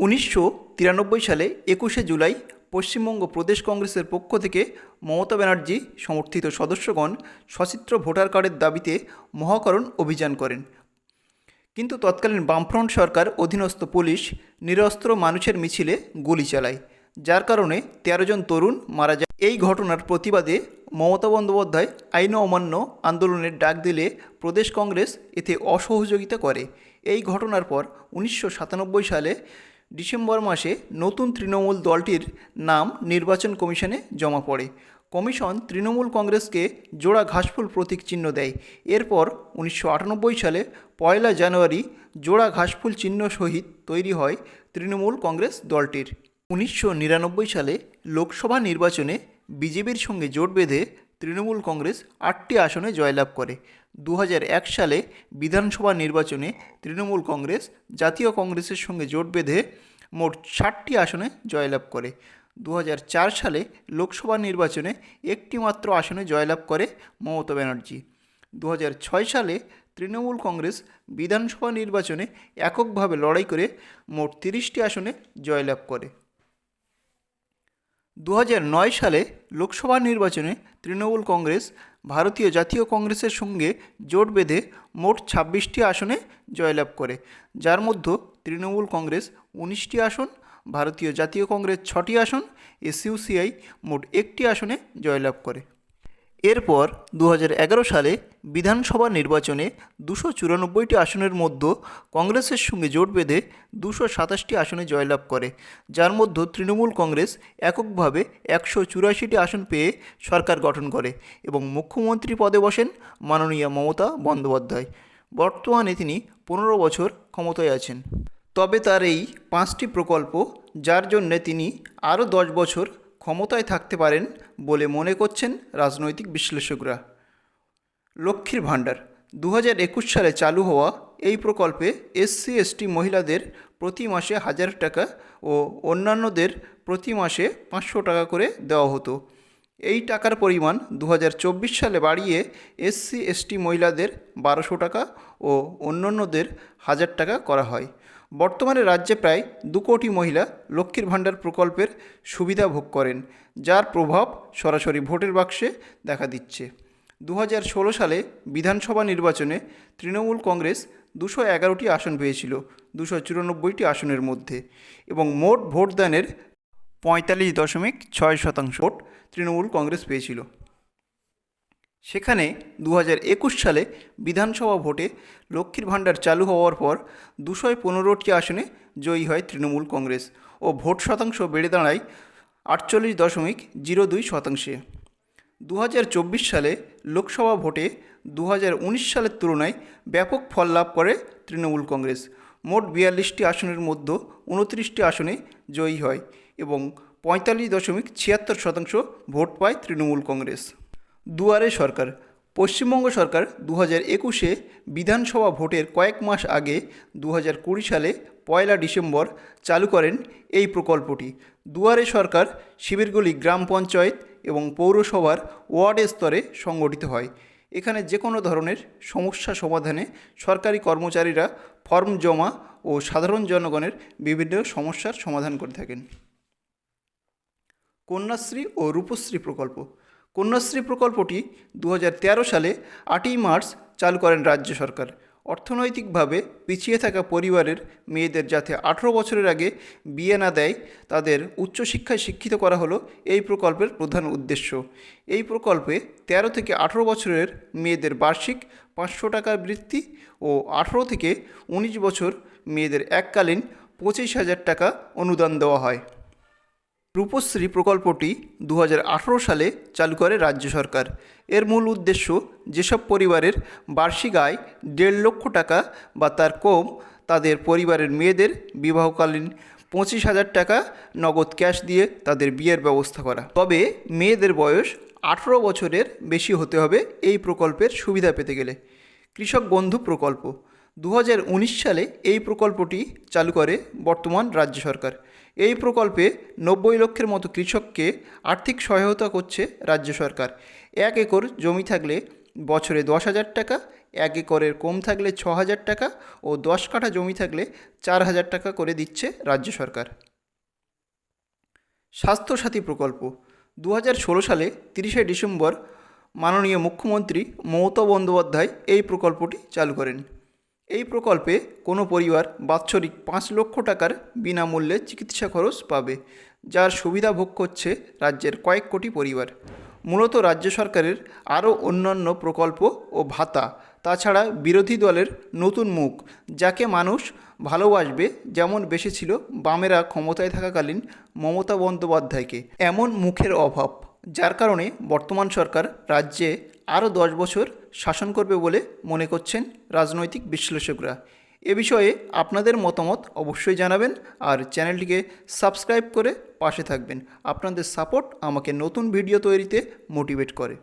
উনিশশো তিরানব্বই সালে একুশে জুলাই পশ্চিমবঙ্গ প্রদেশ কংগ্রেসের পক্ষ থেকে মমতা ব্যানার্জি সমর্থিত সদস্যগণ সচিত্র ভোটার কার্ডের দাবিতে মহাকরণ অভিযান করেন। কিন্তু তৎকালীন বামফ্রন্ট সরকার, অধীনস্থ পুলিশ নিরস্ত্র মানুষের মিছিলে গুলি চালায়, যার কারণে তেরো জন তরুণ মারা যায়। এই ঘটনার প্রতিবাদে মমতা বন্দ্যোপাধ্যায় আইন অমান্য আন্দোলনের ডাক দিলে প্রদেশ কংগ্রেস এতে অসহযোগিতা করে। এই ঘটনার পর উনিশশো সাতানব্বই সালে ডিসেম্বর মাসে নতুন তৃণমূল দলটির নাম নির্বাচন কমিশনে জমা পড়ে। কমিশন তৃণমূল কংগ্রেসকে জোড়া ঘাসফুল প্রতীক চিহ্ন দেয়। এরপর উনিশশো আটানব্বই সালে পয়লা জানুয়ারি জোড়া ঘাসফুল চিহ্ন সহিত তৈরি হয় তৃণমূল কংগ্রেস দলটির। উনিশশো নিরানব্বই সালে লোকসভা নির্বাচনে বিজেপির সঙ্গে জোট বেঁধে তৃণমূল কংগ্রেস আটটি আসনে জয়লাভ করে। দু সালে বিধানসভা নির্বাচনে তৃণমূল কংগ্রেস জাতীয় কংগ্রেসের সঙ্গে জোট বেঁধে মোট ষাটটি আসনে জয়লাভ করে। দু হাজার চার সালে লোকসভা নির্বাচনে একটি মাত্র আসনে জয়লাভ করে মমতা ব্যানার্জি। দু হাজার ছয় সালে তৃণমূল কংগ্রেস বিধানসভা নির্বাচনে এককভাবে লড়াই করে মোট তিরিশটি আসনে জয়লাভ করে। দু সালে লোকসভা নির্বাচনে তৃণমূল কংগ্রেস ভারতীয় জাতীয় কংগ্রেসের সঙ্গে জোট বেঁধে মোট ছাব্বিশটি আসনে জয়লাভ করে। যার মধ্যে তৃণমূল কংগ্রেস উনিশটি আসন, ভারতীয় জাতীয় কংগ্রেস ছটি আসন, এসইউসিআই মোট একটি আসনে জয়লাভ করে। এরপর দু হাজার এগারো সালে বিধানসভা নির্বাচনে দুশো চুরানব্বইটি আসনের মধ্যে কংগ্রেসের সঙ্গে জোট বেঁধে দুশো সাতাশটি আসনে জয়লাভ করে, যার মধ্যে তৃণমূল কংগ্রেস এককভাবে একশো চুরাশিটি আসন পেয়ে সরকার গঠন করে এবং মুখ্যমন্ত্রী পদে বসেন মাননীয় মমতা বন্দ্যোপাধ্যায়। বর্তমানে তিনি পনেরো বছর ক্ষমতায় আছেন। তবে তার এই পাঁচটি প্রকল্প, যার জন্যে তিনি আরও দশ বছর ক্ষমতায় থাকতে পারেন বলে মনে করছেন রাজনৈতিক বিশ্লেষকরা। লক্ষ্মীর ভাণ্ডার দু সালে চালু হওয়া এই প্রকল্পে এসসি, এসটি মহিলাদের প্রতি মাসে হাজার টাকা ও অন্যান্যদের প্রতি মাসে পাঁচশো টাকা করে দেওয়া হতো। এই টাকার পরিমাণ দু হাজার চব্বিশ সালে বাড়িয়ে এসসি, এসটি মহিলাদের বারোশো টাকা ও অন্যান্যদের হাজার টাকা করা হয়। বর্তমানে রাজ্যে প্রায় দু কোটি মহিলা লক্ষ্মীর ভাণ্ডার প্রকল্পের সুবিধা ভোগ করেন, যার প্রভাব সরাসরি ভোটের বাক্সে দেখা দিচ্ছে। দু হাজার ষোলো সালে বিধানসভা নির্বাচনে তৃণমূল কংগ্রেস দুশো এগারোটি আসন পেয়েছিল, দুশো চুরানব্বইটি আসনের মধ্যে এবং মোট ভোটদানের পঁয়তাল্লিশ দশমিক ছয় শতাংশ ভোট তৃণমূল কংগ্রেস পেয়েছিল। সেখানে দু সালে বিধানসভা ভোটে লক্ষ্মীর ভাণ্ডার চালু হওয়ার পর দুশো পনেরোটি আসনে জয়ী হয় তৃণমূল কংগ্রেস ও ভোট শতাংশ বেড়ে দাঁড়ায় আটচল্লিশ দশমিক জিরো দুই শতাংশে। দু হাজার চব্বিশ সালে লোকসভা ভোটে দু হাজার উনিশ সালের তুলনায় ব্যাপক ফল লাভ করে তৃণমূল কংগ্রেস। মোট বিয়াল্লিশটি আসনের মধ্যে উনত্রিশটি আসনে জয়ী হয় এবং পঁয়তাল্লিশ দশমিক ছিয়াত্তর শতাংশ ভোট পায় তৃণমূল কংগ্রেস। দুয়ারে সরকার। পশ্চিমবঙ্গ সরকার দু হাজার একুশে বিধানসভা ভোটের কয়েক মাস আগে দু হাজার কুড়ি সালে পয়লা ডিসেম্বর চালু করেন এই প্রকল্পটি। দুয়ারে সরকার শিবিরগুলি গ্রাম পঞ্চায়েত এবং পৌরসভার ওয়ার্ড স্তরে সংগঠিত হয়। এখানে যে কোনো ধরনের সমস্যা সমাধানে সরকারি কর্মচারীরা ফর্ম জমা ও সাধারণ জনগণের বিভিন্ন সমস্যার সমাধান করে থাকেন। কন্যাশ্রী ও রূপশ্রী প্রকল্প। কন্যাশ্রী প্রকল্পটি দু হাজার তেরো সালে আটই মার্চ চালু করেন রাজ্য সরকার। অর্থনৈতিকভাবে পিছিয়ে থাকা পরিবারের মেয়েদের যাতে আঠেরো বছরের আগে বিয়ে না দেয়, তাদের উচ্চশিক্ষায় শিক্ষিত করা হলো এই প্রকল্পের প্রধান উদ্দেশ্য। এই প্রকল্পে তেরো থেকে আঠেরো বছরের মেয়েদের বার্ষিক পাঁচশো টাকার বৃত্তি ও আঠেরো থেকে উনিশ বছর মেয়েদের এককালীন পঁচিশ হাজার টাকা অনুদান দেওয়া হয়। রূপশ্রী প্রকল্পটি দু হাজার আঠেরো সালে চালু করে রাজ্য সরকার। এর মূল উদ্দেশ্য যেসব পরিবারের বার্ষিক আয় দেড় লক্ষ টাকা বা তার কম, তাদের পরিবারের মেয়েদের বিবাহকালীন পঁচিশ হাজার টাকা নগদ ক্যাশ দিয়ে তাদের বিয়ের ব্যবস্থা করা। তবে মেয়েদের বয়স আঠেরো বছরের বেশি হতে হবে এই প্রকল্পের সুবিধা পেতে গেলে। কৃষক বন্ধু প্রকল্প। দু হাজার উনিশ সালে এই প্রকল্পটি চালু করে বর্তমান রাজ্য সরকার। এই প্রকল্পে নব্বই লক্ষের মতো কৃষককে আর্থিক সহায়তা করছে রাজ্য সরকার। এক একর জমি থাকলে বছরে দশ হাজার টাকা, এক একরের কম থাকলে ছ হাজার টাকা ও দশ কাঠা জমি থাকলে চার হাজার টাকা করে দিচ্ছে রাজ্য সরকার। স্বাস্থ্যসাথী প্রকল্প। দু সালে তিরিশে ডিসেম্বর মাননীয় মুখ্যমন্ত্রী মমতা বন্দ্যোপাধ্যায় এই প্রকল্পটি চালু করেন। এই প্রকল্পে কোনো পরিবার বাৎসরিক পাঁচ লক্ষ টাকার বিনামূল্যে চিকিৎসা খরচ পাবে, যার সুবিধা ভোগ করছে রাজ্যের কয়েক কোটি পরিবার। মূলত রাজ্য সরকারের আরও অন্যান্য প্রকল্প ও ভাতা, তাছাড়া বিরোধী দলের নতুন মুখ, যাকে মানুষ ভালোবাসবে যেমন বেশি ছিল বামেরা ক্ষমতায় থাকাকালীন মমতা বন্দ্যোপাধ্যায়কে। এমন মুখের অভাব, যার কারণে বর্তমান সরকার রাজ্যে আরও দশ বছর শাসন করবে বলে মনে করছেন রাজনৈতিক বিশ্লেষকরা। এ বিষয়ে আপনাদের মতামত অবশ্যই জানাবেন আর চ্যানেলটিকে সাবস্ক্রাইব করে পাশে থাকবেন। আপনাদের সাপোর্ট আমাকে নতুন ভিডিও তৈরিতে মোটিভেট করে।